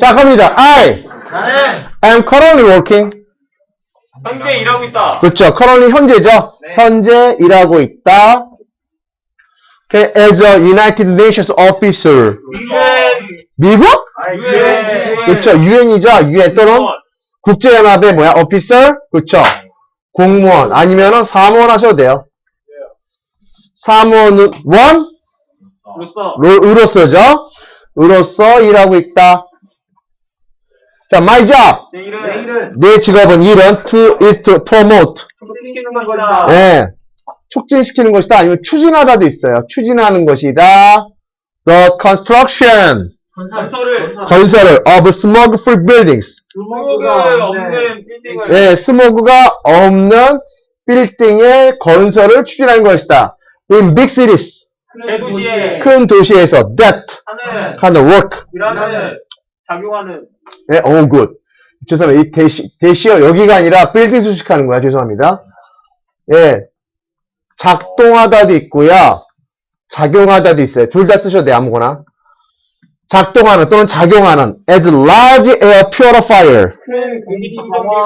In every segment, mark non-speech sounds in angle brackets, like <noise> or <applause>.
자, 갑니다. I 나는 am currently working. 현재 일하고 있다. 그렇죠. currently 현재죠. 네. 현재 일하고 있다. Okay, as a United Nations officer. 유엔 미국? 유엔 그렇죠. 유엔이죠. 유엔 또는 국제연합의 뭐야? officer? 그렇죠. 공무원 아니면은 사무원 하셔도 돼요. 사무원은 원? 로서 로- 으로서죠. 으로서 일하고 있다. 자, my job. 내 일은 내일은 내 직업은 일은 to is to promote. 촉진시키는 것이다. 예. 촉진시키는 것이다. 아니면 추진하다도 있어요. 추진하는 것이다. The construction. 건설을 건설을 of smoke-free buildings. 스모그 없는 빌딩을 예, 스모그가 없는 빌딩의 건설을 추진하는 것이다. In big cities. 대도시에 큰 도시에서 that 하는 kind of work. 일하는 작용하는 예, oh good. 죄송합니다. 이 대시, 대시어 여기가 아니라 빌딩 수식하는 거야. 죄송합니다. 예. 작동하다도 있고요. 작용하다도 있어요. 둘 다 쓰셔도 돼요. 아무거나. 작동하는 또는 작용하는 as large air purifier. 큰 공기 청정기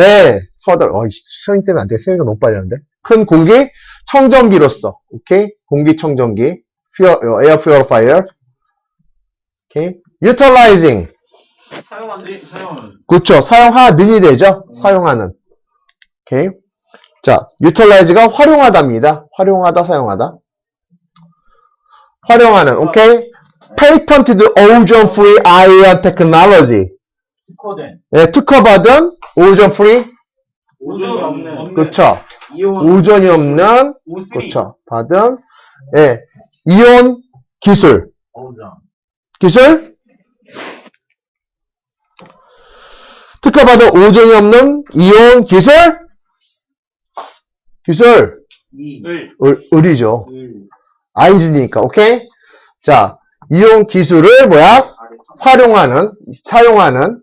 예. 허들. 어, 수행 때문에 안 돼. 수행가 너무 빨리 하는데. 큰 공기 청정기로서. 오케이? 공기 청정기. Pure- 어, air purifier. 오케이? Utilizing. 사용하는 사용은 그렇죠. 사용하는이 되죠. 사용하는. 오케이. 자, utilize가 활용하다입니다. 활용하다, 사용하다. 활용하는. 오케이. patented ozone free ion technology. 특허된 예, 특허받은 ozone free. 오존이 없는 그렇죠. 이온 오존이 없는 오스리 그렇죠. 받은 예, 이온 기술. 오존 기술? 특허받은 오존이 없는 이온 기술? 기술. 이을 을, 을이죠. 을 아인즈니까, 오케이? 자, 이온 기술을 뭐야? 활용하는, 사용하는,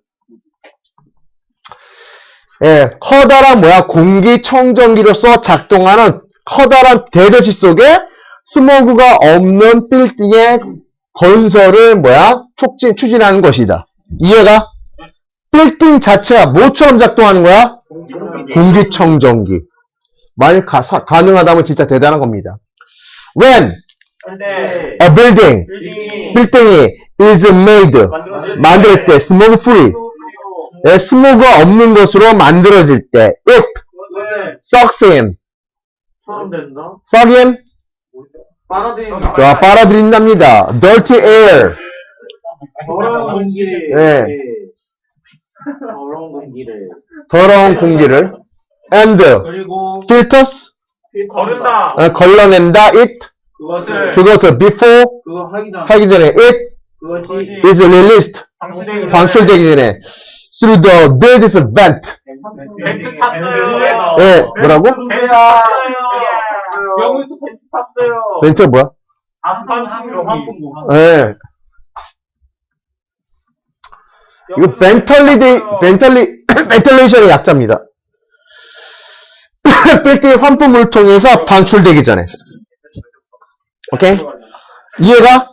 예, 커다란 뭐야? 공기청정기로서 작동하는 커다란 대도시 속에 스모그가 없는 빌딩의 건설을 뭐야? 촉진, 추진하는 것이다. 이해가? 빌딩 자체가 뭐처럼 작동하는 거야? 공기청정기. 만약 가, 사- 가능하다면 진짜 대단한 겁니다. When? a building, 빌딩이 is made, 만들 때, smoke free, 예, 스모그가 없는 것으로 만들어질 때, it 그것을 sucks in, suck in, 빨아들인답니다. dirty air, 예. 더러운 공기를 더러운 공기를, and 그리고 filters, 거른다 어, 걸러낸다, it, 그것을 그것을 before, 그거 하기 전에 하기 전에, it 그것이 is released, 방출되기 방출되기 전에, through the building's vent, 벤트 탔어요 예, 뭐라고? 벤트 탔어요 영수 벤트 탔어요 벤트가 뭐야? 아스팔트 환풍구 예. 이거 벤털리데, 벤털리, 벤털레이션의 약자입니다. <coughs> 빌딩 환풍을 통해서 방출되기 전에. 오케이? 이해가?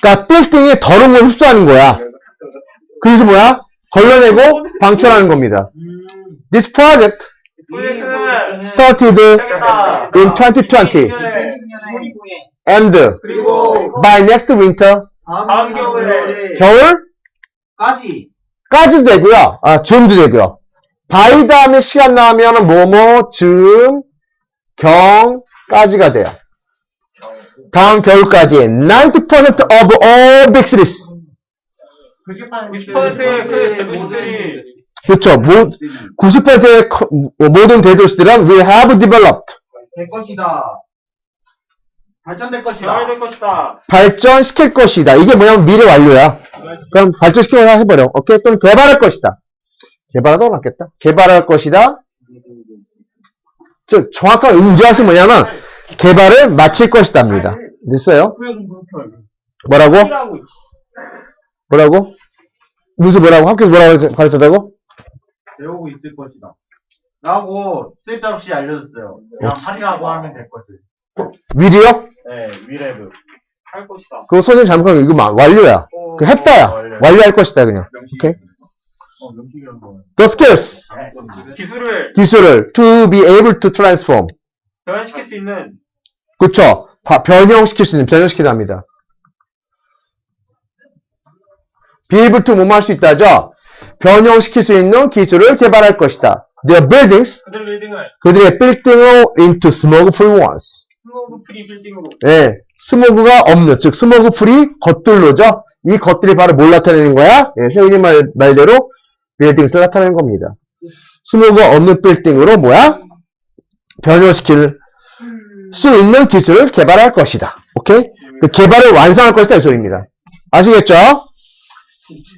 그러니까 빌딩이 더러운 걸 흡수하는 거야. 그래서 뭐야? 걸러내고 방출하는 겁니다. This project started in 2020 and by next winter, 겨울 까지 까지도 되고요. 아, 즈음도 되고요. 바이 다음에 시간 나오면 뭐뭐, 즈음, 경까지가 돼요. 다음 겨울까지 90% of all big cities. 90%의 그 대도시들이 그렇죠. 90%의 모든 대도시들은 will have developed. 될 것이다 발전될 것이다 개발될 것이다 발전시킬 것이다. 이게 뭐냐면 미래 완료야. 그럼 발전시켜서 해버려. 오케이? 또는 개발할 것이다. 개발하다 낫겠다. 개발할 것이다. 즉, 정확한 음지화시 뭐냐면, 개발을 마칠 것이다입니다. 됐어요? 뭐라고? 뭐라고? 무슨 뭐라고? 학교에서 뭐라고 가르쳤다고? 배우고 있을 것이다 라고 쓸데없이 알려줬어요 그냥 하리라고 하면 될 것을 미리요? 네 위레브 할 것이다 그거 선생님 잘못하면 이거 마- 완료야. 어 그 했다야. 완료할 것이다, 그냥. 오케이? 어, 명식이라는 거. The skills. 기술을 기술을 to be able to transform. 변환시킬 수 있는 그쵸? 바- 변형시킬 수 있는, 변형시키다 합니다. be able to 뭐뭐 할수 있다죠? 변형시킬 수 있는 기술을 개발할 것이다. Their buildings, 그들 빌딩을 그들의 빌딩을 into smoke-free ones. 스모그 프리 빌딩으로 예, 스모그가 없는, 즉, 스모그 프리 겉들로죠? 이 것들이 바로 뭘 나타내는 거야? 예, 세훈이 말, 말대로 빌딩스를 나타내는 겁니다. 스모그가 없는 빌딩으로 뭐야? 변형시킬 수 있는 기술을 개발할 것이다. 오케이? 그 개발을 완성할 것이다, 이 소리입니다. 아시겠죠?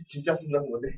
진짜 끝난 거네.